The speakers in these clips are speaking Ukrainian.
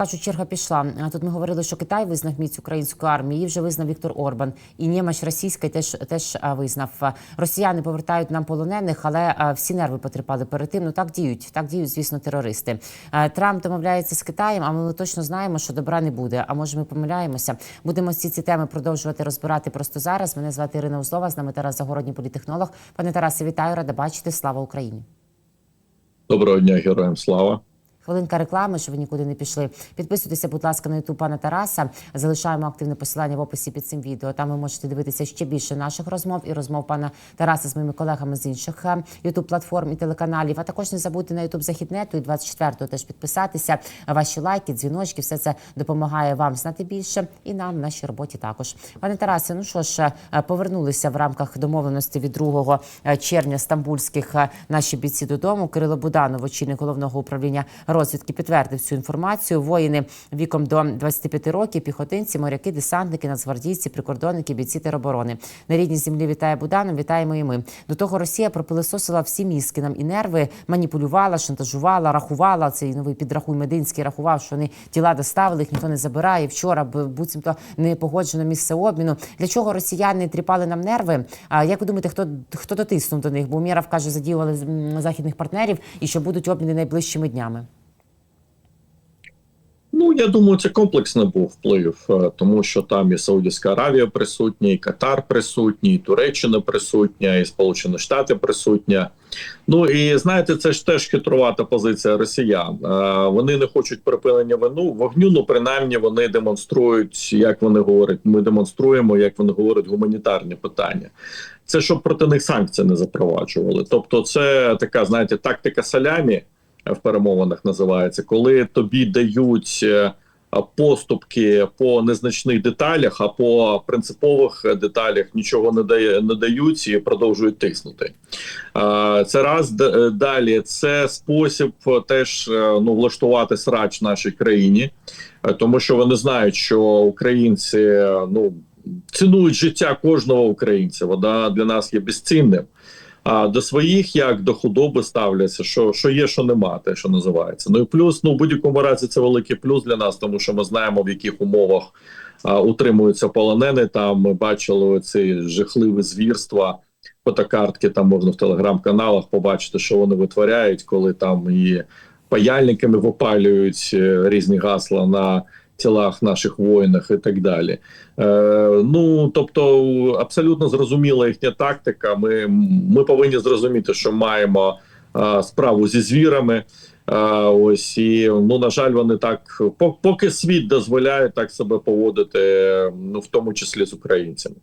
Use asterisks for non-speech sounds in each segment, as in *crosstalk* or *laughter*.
кажуть, черга пішла. Тут ми говорили, що Китай визнав міць української армії. Її вже визнав Віктор Орбан. І Німеч російський теж теж визнав. Росіяни повертають нам полонених, але всі нерви потерпали перед тим. Ну так діють. Так діють, звісно, терористи. Трамп домовляється з Китаєм, а ми точно знаємо, що добра не буде. А може, ми помиляємося. Будемо всі ці теми продовжувати розбирати просто зараз. Мене звати Ірина Узлова, з нами Тарас Загородній політехнолог. Пане Тарасе, вітаю, рада бачити. Слава Україні. Доброго дня, героям слава. Хвилинка реклами, щоб ви нікуди не пішли. Підписуйтеся, будь ласка, на ютуб пана Тараса. Залишаємо активне посилання в описі під цим відео. Там ви можете дивитися ще більше наших розмов і розмов пана Тараса з моїми колегами з інших ютуб платформ і телеканалів. А також не забудьте на ютуб західнету і 24-го теж підписатися. Ваші лайки, дзвіночки, все це допомагає вам знати більше і нам в нашій роботі також. Пане Тарасе, ну що ж, е, повернулися в рамках домовленості від 2 червня стамбульських е, наші бійці додому. Кирило Буданов, очільник головного управління розвідки, підтвердив цю інформацію. Воїни віком до 25 років, піхотинці, моряки, десантники, нацгвардійці, прикордонники, бійці тероборони. На рідній землі вітає Буданов, вітаємо і ми. До того Росія пропилисосила всі мізки нам і нерви, маніпулювала, шантажувала, рахувала. Цей новий підрахуй Мединський рахував, що вони тіла доставили, їх ніхто не забирає. Вчора буцімто не погоджено місце обміну. Для чого росіяни тріпали нам нерви? А як ви думаєте, хто хто дотиснув до них? Бо Умєров каже, задіювали західних партнерів і що будуть обміни найближчими днями. Ну я думаю, це комплексний був вплив, е, тому що там і Саудівська Аравія присутня, і Катар присутній, і Туреччина присутня, і Сполучені Штати присутня. Ну і знаєте, це ж теж хитрувата позиція росіян. Е, Вони не хочуть припинення вину вогню. Ну принаймні вони демонструють, як вони говорять. Ми демонструємо, як вони говорять, гуманітарні питання. Це щоб проти них санкції не запроваджували. Тобто, це така, знаєте, тактика салямі в перемовинах називається, коли тобі дають е, поступки по незначних деталях, а по принципових деталях нічого не дає не дають і продовжують тиснути. Це раз е, далі. Це спосіб е, теж ну влаштувати срач в нашій країні, тому що вони знають, що українці ну цінують життя кожного українця. Вона для нас є безцінним. А до своїх як до худоби ставляться, що що є, що нема, те, що називається. Ну і плюс, ну в будь-якому разі, це великий плюс для нас, тому що ми знаємо в яких умовах а, утримуються полонени. Там ми бачили ці жахливі звірства. Фотокартки там можна в телеграм-каналах побачити, що вони витворяють, коли там і паяльниками випалюють е, різні гасла на тілах наших воїнах і так далі. Е, ну тобто, абсолютно зрозуміла їхня тактика. Ми, ми повинні зрозуміти, що маємо е, справу зі звірами. Е, ось і ну на жаль, вони так поки світ дозволяє так себе поводити, ну в тому числі з українцями.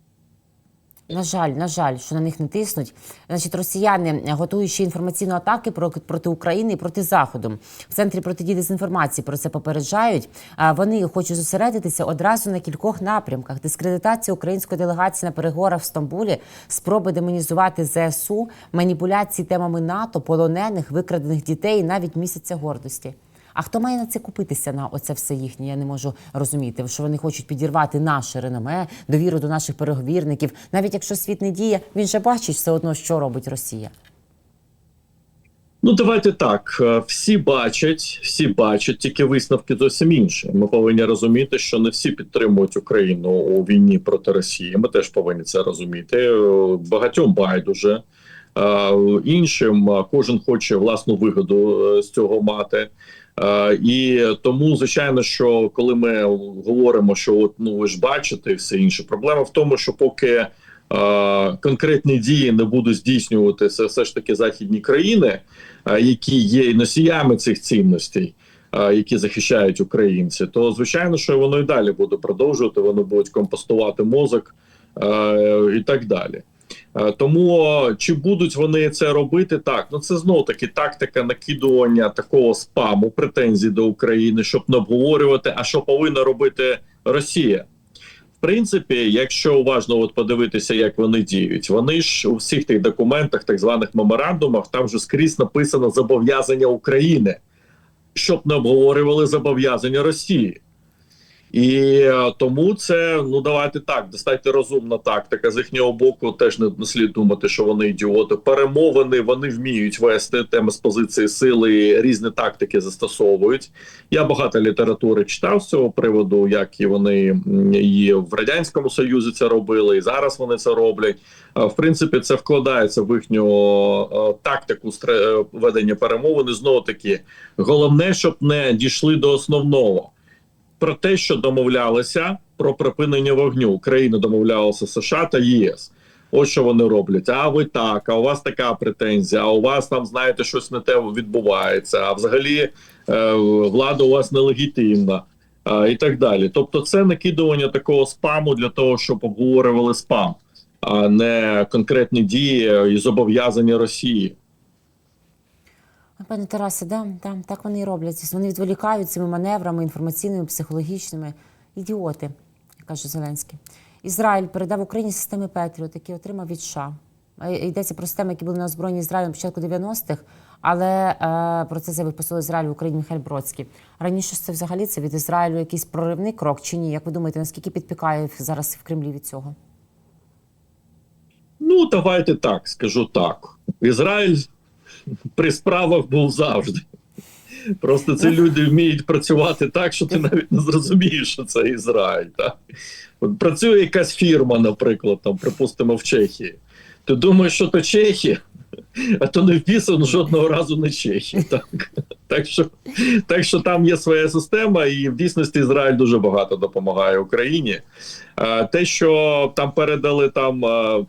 На жаль, на жаль, що на них не тиснуть. Значить, росіяни готують ще інформаційні атаки про- проти України і проти Заходу. В центрі протидії дезінформації про це попереджають. А Вони хочуть зосередитися одразу на кількох напрямках: дискредитація української делегації на переговорах в Стамбулі, спроби демонізувати ЗСУ, маніпуляції темами НАТО, полонених, викрадених дітей, навіть місяця гордості. А хто має на це купитися на оце все їхнє? Я не можу розуміти, що вони хочуть підірвати наше реноме, довіру до наших переговірників. Навіть якщо світ не діє, він же бачить все одно, що робить Росія. Ну, давайте так. Е, Всі бачать, всі бачать, тільки висновки зовсім інші. Ми повинні розуміти, що не всі підтримують Україну у війні проти Росії. Ми теж повинні це розуміти. Е, Багатьом байдуже. Е, Іншим кожен хоче власну вигоду з цього мати. Е, І тому, звичайно, що коли ми говоримо, що от ну ви ж бачите і все інше, проблема в тому, що поки е, конкретні дії не будуть здійснюватися все ж таки західні країни, е, які є носіями цих цінностей, які захищають українці, то звичайно, що воно і далі буде продовжувати. Вони будуть компостувати мозок е, і так далі. Е, Тому чи будуть вони це робити так? Ну це знову таки тактика накидування такого спаму, претензій до України, щоб не обговорювати, а що повинна робити Росія. В принципі, якщо уважно от подивитися, як вони діють, вони ж у всіх тих документах, так званих меморандумах, там вже скрізь написано зобов'язання України, щоб не обговорювали зобов'язання Росії. І е, тому це ну давайте так, достатньо розумна тактика. З їхнього боку теж не, слід думати, що вони ідіоти. Перемовини вони вміють вести теми з позиції сили, різні тактики застосовують. Я багато літератури читав з цього приводу, як і вони і в радянському союзі це робили, і зараз вони це роблять. В принципі, це вкладається в їхню е, тактику е, ведення перемовин. І Знову таки, головне, щоб не дійшли до основного про те, що домовлялися про припинення вогню. Україна домовлялася США та ЄС. Ось що вони роблять. А ви так, а у вас така претензія, а у вас там, знаєте, щось не те відбувається. А взагалі е, влада у вас нелегітимна. А, і так далі. Тобто, це накидування такого спаму для того, щоб обговорювали спам, а не конкретні дії і зобов'язання Росії. Пане Тарасе, да, да, так вони і роблять. Вони відволікають цими маневрами інформаційними, психологічними. Ідіоти, каже Зеленський. Ізраїль передав Україні системи Петріот, які отримав від США. Йдеться про системи, які були на озброєнні Ізраїлем початку 90-х, але е, про це заявив посол Ізраїлю в Україні Михайль Бродський. Раніше це взагалі це від Ізраїлю якийсь проривний крок чи ні? Як ви думаєте, наскільки підпікає зараз в Кремлі від цього? Ну, давайте так, скажу так. Ізраїль при справах був завжди. Просто ці люди вміють працювати так, що ти навіть не зрозумієш, що це Ізраїль. Так? От працює якась фірма, наприклад, там, припустимо, в Чехії. Ти думаєш, що то Чехія, а то не вписано жодного разу не Чехія. Так? Так, що, так що там є своя система, і в дійсності Ізраїль дуже багато допомагає Україні. Те, що там передали там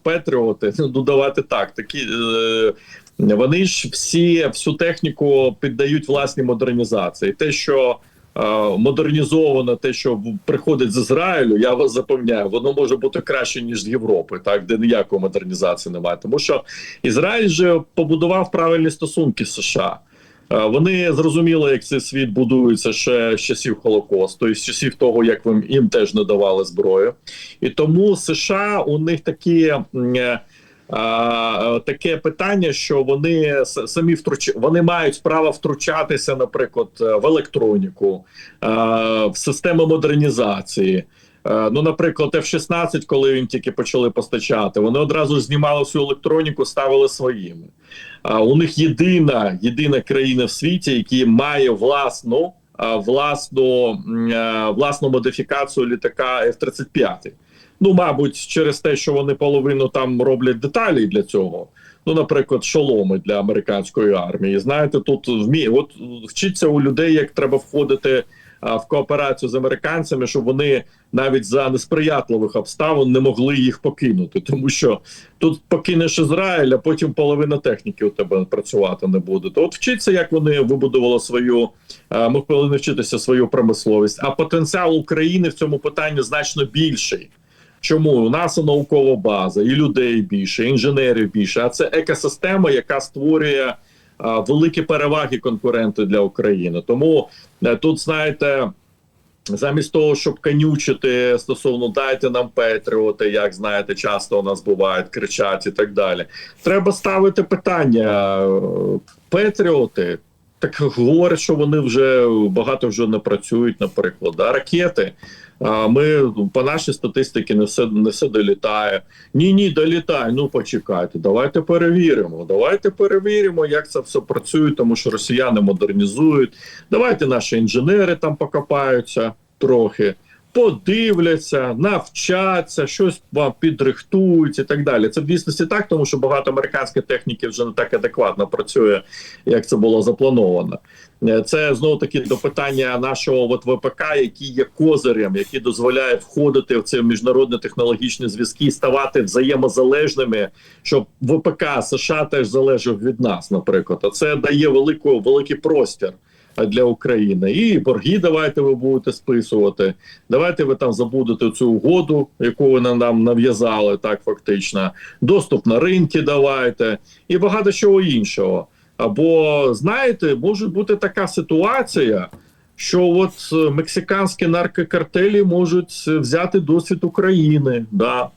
Петріоти, ну давати так, такі. е, Вони ж всі всю техніку піддають власній модернізації. Те, що е, модернізовано, те, що приходить з Ізраїлю, я вас запевняю, воно може бути краще ніж з Європи, так де ніякої модернізації немає. Тому що Ізраїль же побудував правильні стосунки з США. Е, Вони зрозуміли, як цей світ будується ще з часів Холокосту, і з часів того, як їм, теж не давали зброю. І тому США у них такі. Е, таке питання, що вони самі втруч... вони мають право втручатися, наприклад, е, в електроніку, е, в систему модернізації. Ну, наприклад, F-16, коли він тільки почали постачати, вони одразу знімали всю електроніку, ставили своїми. А у них єдина єдина країна в світі, яка має власну власну власну модифікацію літака F-35. Ну, мабуть, через те, що вони половину там роблять деталі для цього. Ну, наприклад, шоломи для американської армії. Знаєте, тут вміє, от вчиться у людей, як треба входити а, в кооперацію з американцями, щоб вони навіть за несприятливих обставин не могли їх покинути, тому що тут покинеш Ізраїль, а потім половина техніки у тебе працювати не буде. То от вчиться, як вони вибудували свою. е, Ми повинні вчитися свою промисловість. А потенціал України в цьому питанні значно більший. Чому у нас наукова база, і людей більше, і інженерів більше. А це екосистема, яка створює а, великі переваги конкуренти для України. Тому е, тут знаєте. Замість того, щоб канючити стосовно дайте нам Петріоти, як знаєте, часто у нас бувають, кричать і так далі. Треба ставити питання: е, Петріоти. Так говорять, що вони вже багато вже не працюють, наприклад, да? ракети. Ми по нашій статистиці не все не все долітає. Ні, ні, долітає. Ну почекайте, давайте перевіримо. Давайте перевіримо, як це все працює, тому що росіяни модернізують. Давайте наші інженери там покопаються трохи, подивляться, навчаться, щось вам підрихтують і так далі. Це в дійсності так, тому що багато американської техніки вже не так адекватно працює, як це було заплановано. Е, Це знову таки до питання нашого от ВПК, який є козирем, який дозволяє входити в ці міжнародні технологічні зв'язки ставати взаємозалежними, щоб ВПК США теж залежав від нас, наприклад. А це дає велику великий простір для України. І борги давайте ви будете списувати. Давайте ви там забудете цю угоду, яку ви нам нав'язали, так фактично. Доступ на ринки давайте і багато чого іншого. Або знаєте, може бути така ситуація, що от е, мексиканські наркокартелі можуть е, взяти досвід України. Да.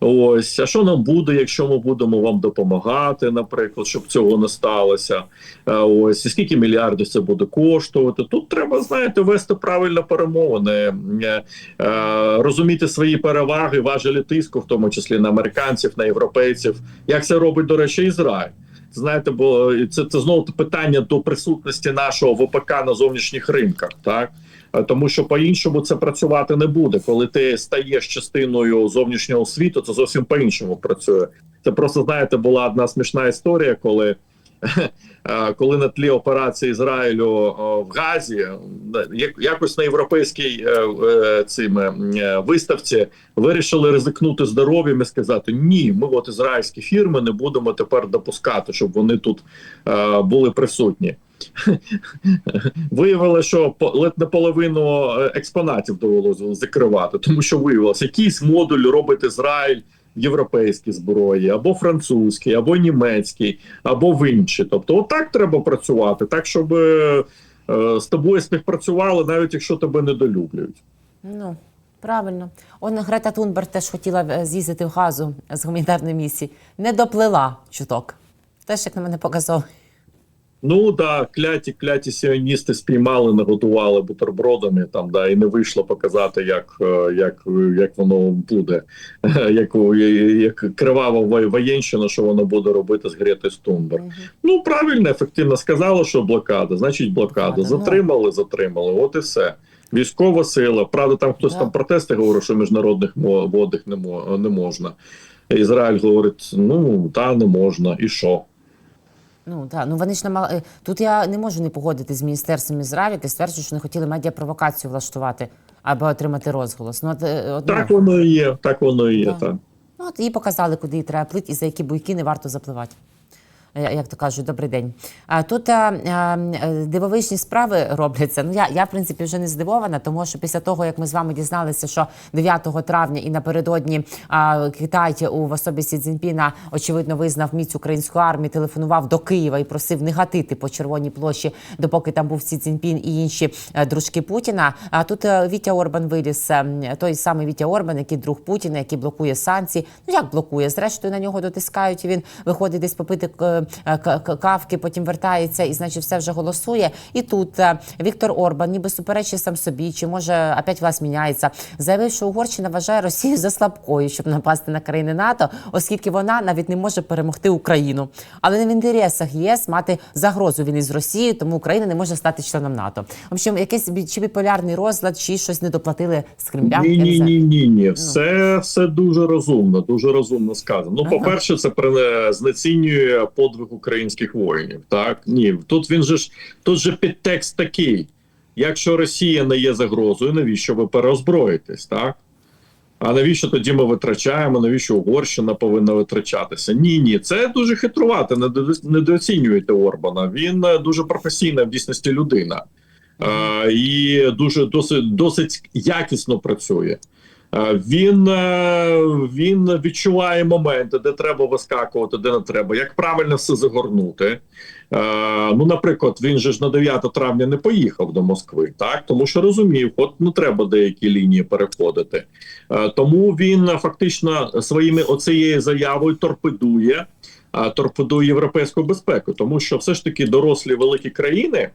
Ось, а що нам буде, якщо ми будемо вам допомагати, наприклад, щоб цього не сталося? Е, Ось і скільки мільярдів це буде коштувати? Тут треба, знаєте, вести правильно перемовини, е, е, розуміти свої переваги, важелі тиску, в тому числі на американців, на європейців. Як це робить, до речі, Ізраїль. Знаєте, бо це, це знову питання до присутності нашого ВПК на зовнішніх ринках, так Е, тому що по-іншому це працювати не буде. Коли ти стаєш частиною зовнішнього світу, це зовсім по-іншому працює. Це просто знаєте, була одна смішна історія, коли. *laughs* е, Коли на тлі операції Ізраїлю в Газі е, як- якось на європейській е, е, цим е, виставці вирішили ризикнути здоров'ям і сказати: ні, ми от ізраїльські фірми не будемо тепер допускати, щоб вони тут е, були присутні. *laughs* Виявилося, що ледь не половину е, експонатів довелося закривати, тому що виявилося, якийсь модуль робить Ізраїль в європейській зброї, або французький, або німецький, або в інші. Тобто, отак треба працювати, так щоб е, е, з тобою співпрацювали, навіть якщо тебе недолюблюють. Ну, правильно. Он Грета Тунберг теж хотіла е, з'їздити в газу з гуманітарної місії. Не доплила чуток. Теж, як на мене показав. Ну да, кляті, кляті сіоністи спіймали, наготували бутербродами там, да, і не вийшло показати, як, е, як, як воно буде, *laughs* як, як кривава воєнщина, що воно буде робити з Грети Стумбер. Мгм. Ну правильно, ефективно сказали, що блокада, значить блокада. Блокада, ну. Затримали, затримали. От і все. Військова сила. Правда, там хтось Да. там протести говорив, що міжнародних водних не, не можна. Ізраїль говорить: ну та не можна, і що? Ну так, ну вони ж намагали. Тут я не можу не погодити з міністерством Ізраїль, яке стверджує, що не хотіли медіапровокацію влаштувати аби отримати розголос. Ну от, одно. Так воно і є, так воно і є. Так. Так. Ну, от і показали, куди її треба плити і за які буйки не варто запливати. Е, Як то кажуть, добрий день. Тут е, е, дивовижні справи робляться. Ну я, я в принципі вже не здивована, тому що після того, як ми з вами дізналися, що 9 травня і напередодні Китай у особі Сі Цзіньпіна, очевидно визнав міць української армії, телефонував до Києва і просив не гатити по червоній площі, допоки там був Сі Цзіньпін і інші дружки Путіна. А тут Вітя Орбан виліз, той самий Вітя Орбан, який друг Путіна, який блокує санкції. Ну як блокує? Зрештою на нього дотискають. і Він виходить десь попити кавки, потім вертається і, значить, все вже голосує. І тут е, Віктор Орбан, ніби суперечить сам собі, чи може опять власть міняється, заявив, що Угорщина вважає Росію за слабкою, щоб напасти на країни НАТО, оскільки вона навіть не може перемогти Україну. Але не в інтересах ЄС мати загрозу війни з Росією, тому Україна не може стати членом НАТО. В общем, якийсь чи біполярний розлад, чи щось не доплатили з Кремля. Ні, ні, ні, ні, ні. Все, все дуже розумно, дуже розумно сказано. Ну, по-перше, це при- знецінює подвиг українських воїнів. Так ні, тут він же ж тут же підтекст такий: якщо Росія не є загрозою, навіщо ви переозброїтесь, так? А навіщо тоді ми витрачаємо? Навіщо Угорщина повинна витрачатися? Ні, ні, це дуже хитрувати. Недооцінюєте Орбана. Він е, дуже професійна в дійсності людина. Е, і дуже досить досить якісно працює. Е, Він, е, він відчуває моменти, де треба вискакувати, де не треба, як правильно все загорнути. Е, Ну, наприклад, він же ж на 9 травня не поїхав до Москви, так тому що розумів, от не треба деякі лінії переходити. Тому він фактично своїми оцією заявою торпедує, торпедує європейську безпеку, тому що все ж таки дорослі великі країни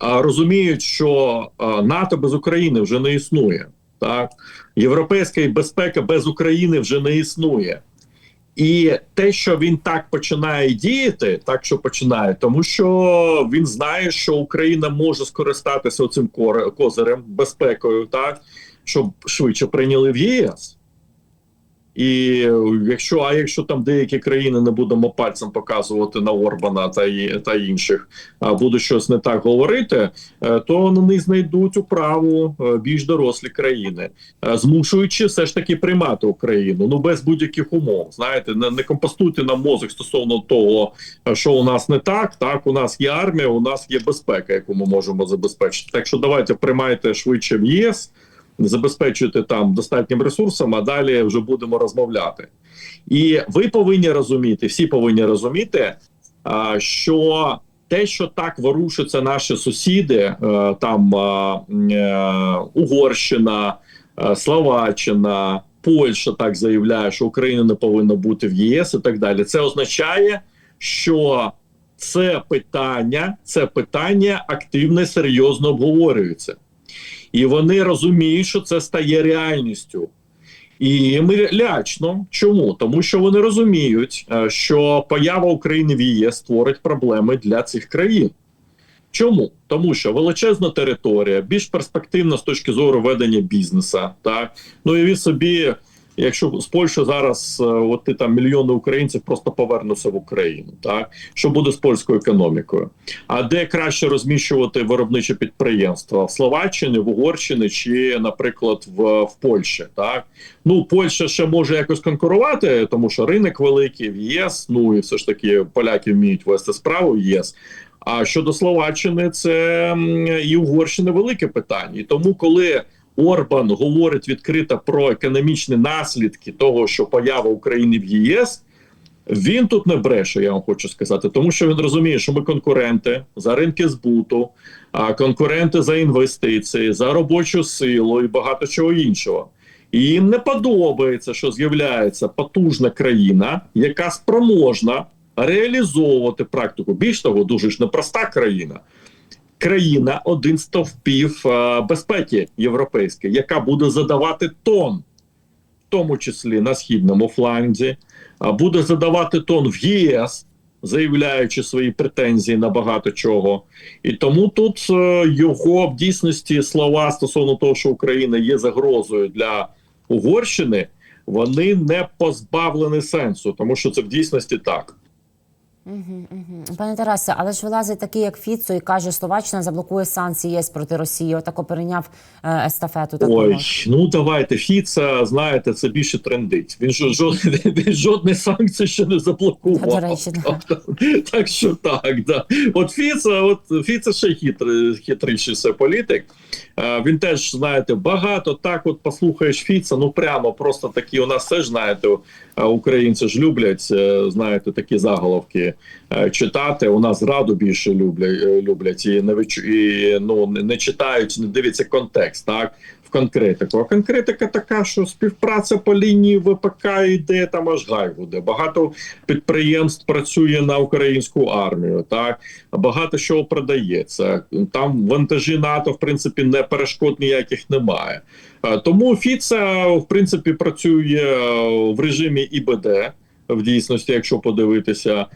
розуміють, що НАТО без України вже не існує. Так, європейська безпека без України вже не існує. І те, що він так починає діяти, так що починає, тому що він знає, що Україна може скористатися цим козирем, безпекою, так щоб швидше прийняли в ЄС. І якщо, а якщо там деякі країни не будемо пальцем показувати на Орбана та та інших, а будуть щось не так говорити, е, то них знайдуть управу е, більш дорослі країни, е, змушуючи все ж таки приймати Україну ну без будь-яких умов. Знаєте, не, не компостуйте нам мозок стосовно того, що у нас не так. Так, у нас є армія, у нас є безпека, яку ми можемо забезпечити. Так що давайте приймайте швидше в ЄС забезпечуєте там достатнім ресурсом, а далі вже будемо розмовляти. І ви повинні розуміти, всі повинні розуміти, що те, що так ворушаться наші сусіди, е, там е, Угорщина, е, Словаччина, Польща так заявляє, що Україна не повинна бути в ЄС і так далі. Це означає, що це питання, це питання активно серйозно обговорюється. І вони розуміють, що це стає реальністю. І їм лячно. Чому? Тому що вони розуміють, е, що поява України в ЄС створить проблеми для цих країн. Чому? Тому що величезна територія, більш перспективна з точки зору ведення бізнесу. Так ну і від собі, якщо з Польщі зараз е, от ти там мільйони українців просто повернуться в Україну, так що буде з польською економікою? А де краще розміщувати виробниче підприємства в Словаччині, в Угорщині чи, наприклад, в, в Польщі? Так ну Польща ще може якось конкурувати, тому що ринок великий в ЄС. Ну і все ж таки поляки вміють вести справу в ЄС. А щодо Словаччини, це і Угорщини велике питання. І тому, коли Орбан говорить відкрито про економічні наслідки того, що поява України в ЄС, він тут не бреше, я вам хочу сказати, тому що він розуміє, що ми конкуренти за ринки збуту, а конкуренти за інвестиції, за робочу силу і багато чого іншого. І їм не подобається, що з'являється потужна країна, яка спроможна реалізовувати практику. Більш того, дуже ж непроста країна. Країна один стовпів е, безпеки європейської, яка буде задавати тон, в тому числі на східному фланзі, буде задавати тон в ЄС, заявляючи свої претензії на багато чого. І тому тут е, його в дійсності слова стосовно того, що Україна є загрозою для Угорщини, вони не позбавлені сенсу, тому що це в дійсності так. Пане Тарасе, але ж вилазить такий, як Фіцо, і каже, Словаччина заблокує санкції ЄС проти Росії. Отако перейняв е, естафету. Так Ой, ну давайте Фіца, знаєте, це більше трендить. Він ж жодне *laughs* він жодних санкцій ще не заблокував. До речі, да. *laughs* так що так, да. От Фіца, от Фіца ще хитрий, хитріший все політик. Е, він теж знаєте багато. Так, от послухаєш Фіца, ну прямо просто такі. У нас теж знаєте, е, українці ж люблять, знаєте, такі заголовки е, читати. У нас зраду більше люблять, е, люблять і не і ну не, читають, не дивляться контекст, так. В конкретику. А конкретика така, що співпраця по лінії ВПК йде там аж гай буде. Багато підприємств працює на українську армію. Так багато чого продається. Там вантажі НАТО, в принципі, не перешкод ніяких немає. Е, Тому Фіца, в принципі, працює в режимі ІБД. В дійсності, якщо подивитися,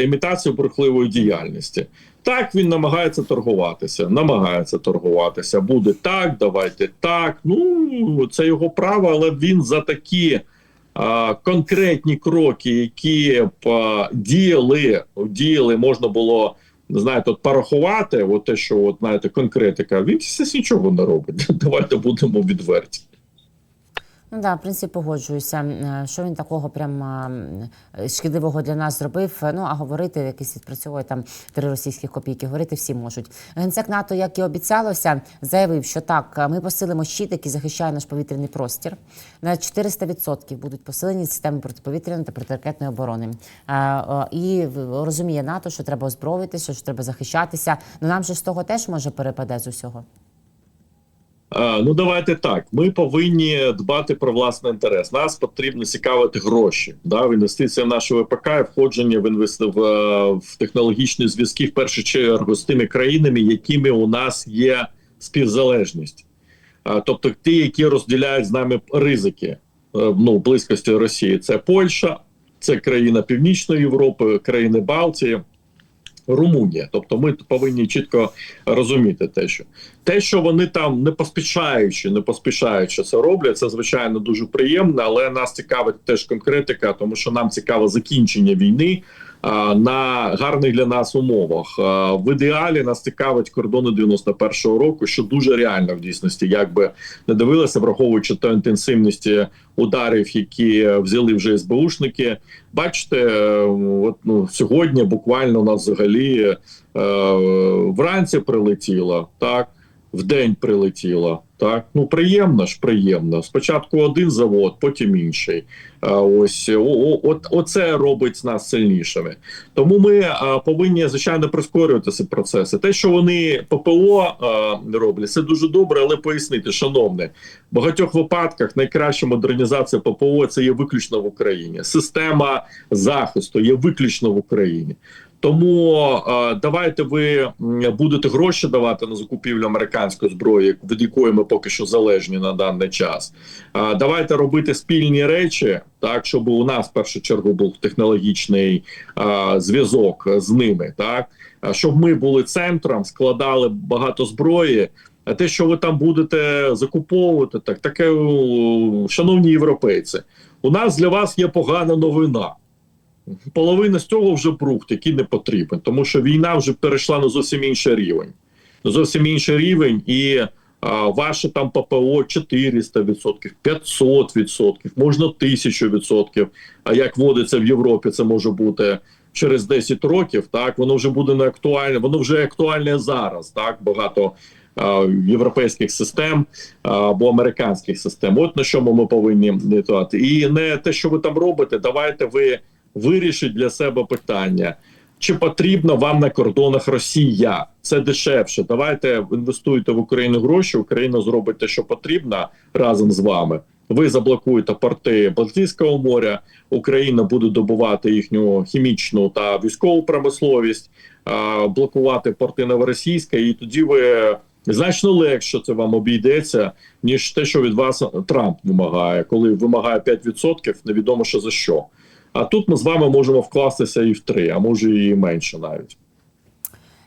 імітацію брехливої діяльності. Так, він намагається торгуватися, намагається торгуватися. Буде так, давайте так. Ну це його право, але він за такі а, конкретні кроки, які а, діяли, діяли, можна було знаєте, от порахувати, от те, що от знаєте, конкретика. Він все нічого не робить. *laughs* Давайте будемо відверті. Ну да, в принципі, погоджуюся. Е, Що він такого прям е, шкідливого для нас зробив? Ну а говорити якісь відпрацьовує там три російських копійки. Говорити всі можуть. Генсек НАТО, як і обіцялося, заявив, що так, ми посилимо щит, який захищає наш повітряний простір. На 400% будуть посилені системи протиповітряної та протиракетної оборони. Е, е, І розуміє НАТО, що треба озброїтися, що треба захищатися. Ну нам же з того теж може перепаде з усього. А, ну давайте так. Ми повинні дбати про власний інтерес. Нас потрібно цікавити гроші. Да, в інвестиції в нашу ВПК і входження в інвести в, е, в технологічні зв'язки в першу чергу з тими країнами, якими у нас є співзалежність. А, тобто ті, які розділяють з нами ризики е, ну, близькості Росії. Це Польща, це країна Північної Європи, країни Балтії. Румунія, тобто ми повинні чітко розуміти те, що те, що вони там не поспішаючи, не поспішаючи це роблять, це звичайно дуже приємно, але нас цікавить теж конкретика, тому що нам цікаво закінчення війни на гарних для нас умовах. В ідеалі нас цікавить кордони 91-го року, що дуже реально в дійсності, якби не дивилися, враховуючи та інтенсивності ударів, які взяли вже СБУшники. Бачите, от ну сьогодні буквально у нас взагалі е, вранці прилетіло так. В день прилетіло. Так, ну приємно ж, приємно. Спочатку один завод, потім інший. Ось о, о, оце робить нас сильнішими. Тому ми а, повинні звичайно прискорювати ці процеси. Те, що вони ППО а, роблять, це дуже добре, але пояснити, шановне, в багатьох випадках найкраща модернізація ППО це є виключно в Україні. Система захисту є виключно в Україні. Тому е, давайте ви будете гроші давати на закупівлю американської зброї, від якої ми поки що залежні на даний час. Е, давайте робити спільні речі, так щоб у нас в першу чергу був технологічний е, зв'язок з ними, так щоб ми були центром, складали багато зброї. А те, що ви там будете закуповувати, так таке, шановні європейці, у нас для вас є погана новина. Половина з цього вже брухт, який не потрібен, тому що війна вже перейшла на зовсім інший рівень. На зовсім інший рівень, і а, ваше там ППО 400%, 500%, можна 1000%. А як вводиться в Європі, це може бути через 10 років. Так воно вже буде не актуальне, воно вже актуальне зараз. Так багато а, європейських систем а, або американських систем. От на чому ми повинні дивитати. І не те, що ви там робите, давайте ви вирішить для себе питання. Чи потрібна вам на кордонах Росія? Це дешевше. Давайте інвестуйте в Україну гроші. Україна зробить те, що потрібно разом з вами. Ви заблокуєте порти Балтійського моря. Україна буде добувати їхню хімічну та військову промисловість, блокувати порти Новоросійська, і тоді ви значно легше це вам обійдеться, ніж те, що від вас Трамп вимагає, коли вимагає 5%, невідомо що за що. А тут ми з вами можемо вкластися і в три, а може і менше навіть.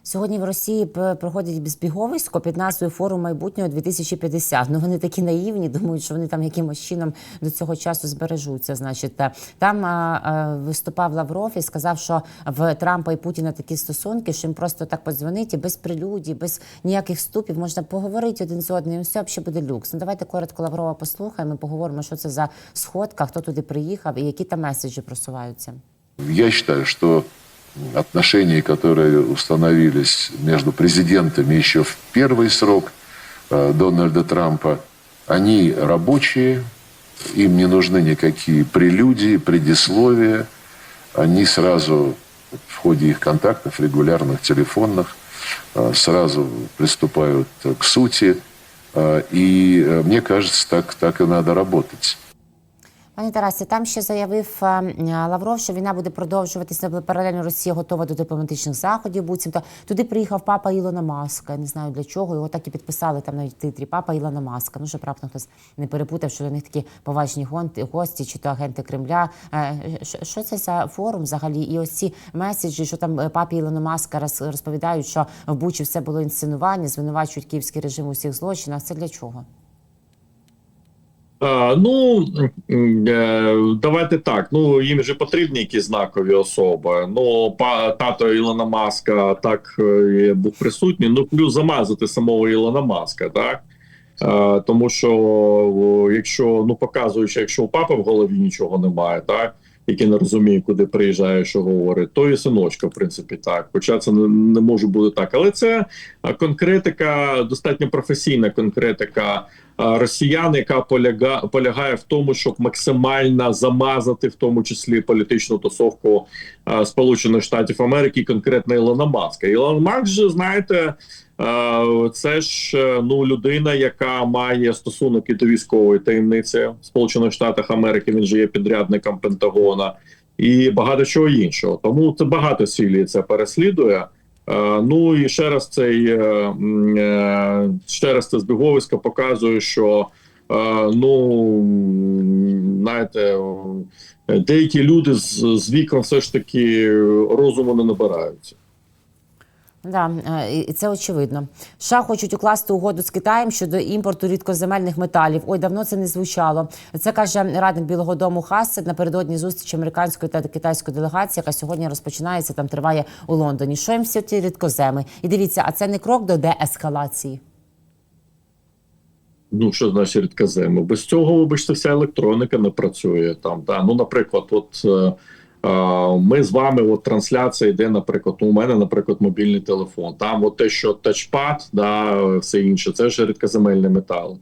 Сьогодні в Росії проходять збіговисько під назвою Форум майбутнього 2050. Ну вони такі наївні, *laughs* думають, що вони там якимось чином до цього часу збережуться. Значить, там а, а, виступав Лавров і сказав, що в Трампа і Путіна такі стосунки, що їм просто так подзвонить без прелюдій, без ніяких вступів можна поговорити один з одним. Все взагалі буде люкс. Ну давайте коротко Лаврова послухаємо. Поговоримо, що це за сходка, хто туди приїхав і які там меседжі просуваються. Я считаю, что отношения, которые установились между президентами еще в первый срок э, Дональда Трампа, они рабочие, им не нужны никакие прелюдии, предисловия. Они сразу в ходе их контактов, регулярных телефонных, э, сразу приступают к сути. Э, И мне кажется, так, так и надо работать. Пане Тарасе, там ще заявив е, Лавров, що війна буде продовжуватися паралельно. Росія готова до дипломатичних заходів. Буцімто туди приїхав папа Ілона Маска. Я не знаю для чого. Його так і підписали там навіть титрі папа Ілона Маска. Ну щоб раптом хтось не перепутав, що до них такі поважні гості, чи то агенти Кремля. Е, що- Що це за форум взагалі? І ось ці меседжі, що там е, папі Ілона Маска розповідають, що в Бучі все було інсценування, звинувачують київський режим у всіх злочинах. Це для чого? А, ну е, давайте так. Ну їм же потрібні якісь знакові особи. Ну тато Ілона Маска так е, був присутній. Ну плюс замазати самого Ілона Маска, так. Е, тому що якщо ну показуючи, якщо у папи в голові нічого немає, так який не розуміє, куди приїжджає, що говорить, то і синочка, в принципі, так. Хоча це не, не може бути так. Але це конкретика, достатньо професійна конкретика росіян, яка поляга, полягає в тому, щоб максимально замазати, в тому числі політичну тусовку Сполучених Штатів Америки, конкретно Ілона Маска. Ілон Маск же, знаєте. Е, Це ж е, ну людина, яка має стосунок і до військової таємниці в Сполучених Штатах Америки. Він же є підрядником Пентагона і багато чого іншого. Тому це багато цілі це переслідує. Е, Ну і ще раз цей ще раз це збіговисько показує, що ну знаєте, деякі люди з, з віком все ж таки розуму не набираються. Да, е, і це очевидно. США хочуть укласти угоду з Китаєм щодо імпорту рідкоземельних металів. Ой, давно це не звучало. Це каже радник Білого Дому Хассет напередодні зустрічі американської та китайської делегації, яка сьогодні розпочинається. Там триває у Лондоні. Що їм всі ті рідкоземи? І дивіться, а це не крок до деескалації. Ну, що значить рідкоземи? Без цього, вибачте, вся електроніка не працює там. Да? Ну, наприклад, от Е, Ми з вами, от трансляція йде, наприклад, у мене, наприклад, мобільний телефон. Там от те, що тачпад, да, все інше, це ж рідкоземельний метал.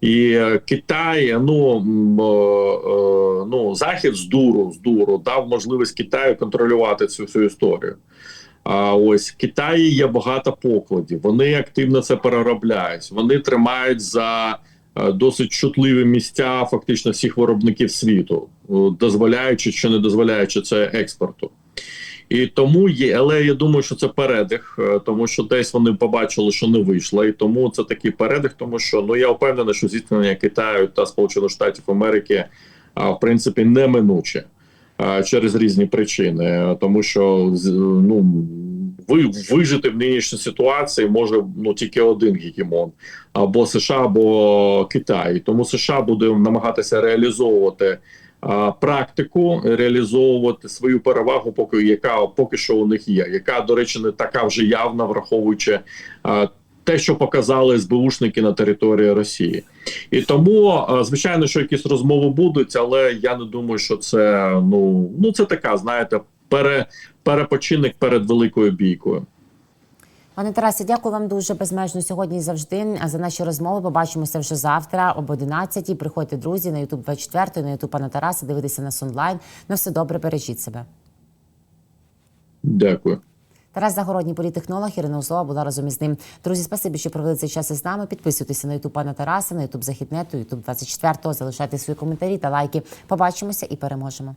І е, Китай, ну, е, е, ну захід з дуру, з дуру дав можливість Китаю контролювати цю всю історію. А ось в Китаї є багато покладів. Вони активно це переробляють. Вони тримають за досить чутливі місця фактично всіх виробників світу, е, дозволяючи чи не дозволяючи це експорту. І тому є, але я думаю, що це передих, е, тому що десь вони побачили, що не вийшло, і тому це такий передих, тому що ну я впевнений, що зіткнення Китаю та Сполучених Штатів Америки в принципі неминуче через різні причини, Е, тому що ну ви вижити в нинішній ситуації може ну тільки один гегемон. Або США, або Китай. Тому США буде намагатися реалізовувати а, практику, реалізовувати свою перевагу, поки яка поки що у них є, яка до речі не така вже явна, враховуючи а, те, що показали СБУшники на території Росії, і тому звичайно, що якісь розмови будуть, але я не думаю, що це ну ну це така, знаєте, пере, перепочинок перед великою бійкою. Пане Тарасе, дякую вам дуже безмежно сьогодні і завжди за наші розмови. Побачимося вже завтра об 11 Приходьте, друзі, на YouTube 24, на YouTube пана Тараса. Дивитися нас онлайн. На все добре, бережіть себе. Дякую. Тарас Загородній політехнолог Ірина Узлова була разом із ним. Друзі, спасибі, що провели цей час із нами. Підписуйтеся на YouTube пана Тараса, на YouTube Західнету, YouTube 24. Залишайте свої коментарі та лайки. Побачимося і переможемо.